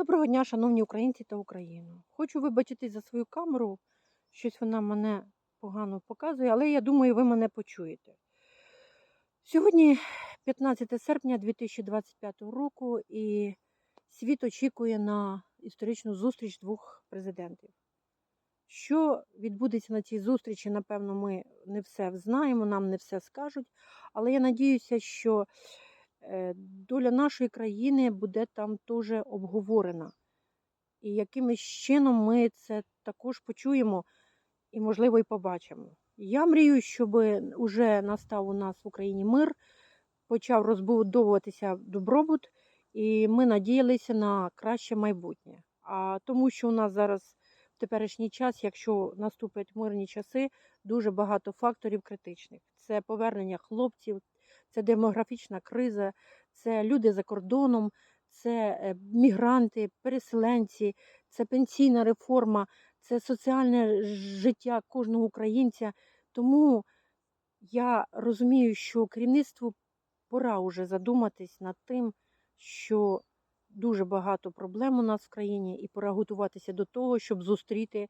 Доброго дня, шановні українці та Україну. Хочу вибачитись за свою камеру. Щось вона мене погано показує, але я думаю, ви мене почуєте. Сьогодні 15 серпня 2025 року, і світ очікує на історичну зустріч двох президентів. Що відбудеться на цій зустрічі, напевно, ми не все знаємо, нам не все скажуть. Але я надіюся, що доля нашої країни буде там теж обговорена. І якимось чином ми це також почуємо і, можливо, і побачимо. Я мрію, щоб уже настав у нас в Україні мир, почав розбудовуватися добробут, і ми надіялися на краще майбутнє. А тому, що у нас зараз в теперішній час, якщо наступлять мирні часи, дуже багато факторів критичних. Це повернення хлопців, це демографічна криза, це люди за кордоном, це е, мігранти, переселенці, це пенсійна реформа, це соціальне життя кожного українця. Тому я розумію, що керівництву пора вже задуматись над тим, що дуже багато проблем у нас в країні, і пора готуватися до того, щоб зустріти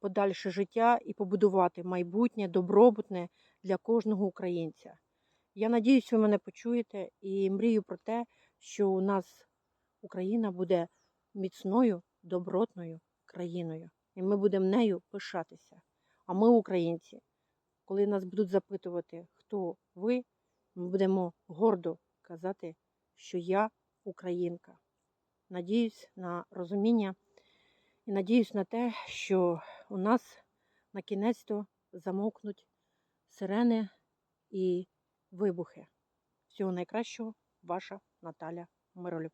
подальше життя і побудувати майбутнє добробутне для кожного українця. Я надіюсь, ви мене почуєте і мрію про те, що у нас Україна буде міцною, добротною країною, і ми будемо нею пишатися. А ми, українці, коли нас будуть запитувати, хто ви, ми будемо гордо казати, що я українка. Надіюсь на розуміння і надіюсь на те, що у нас на кінець то замовкнуть сирени і вибухи. Всього найкращого, ваша Наталя Миролюб.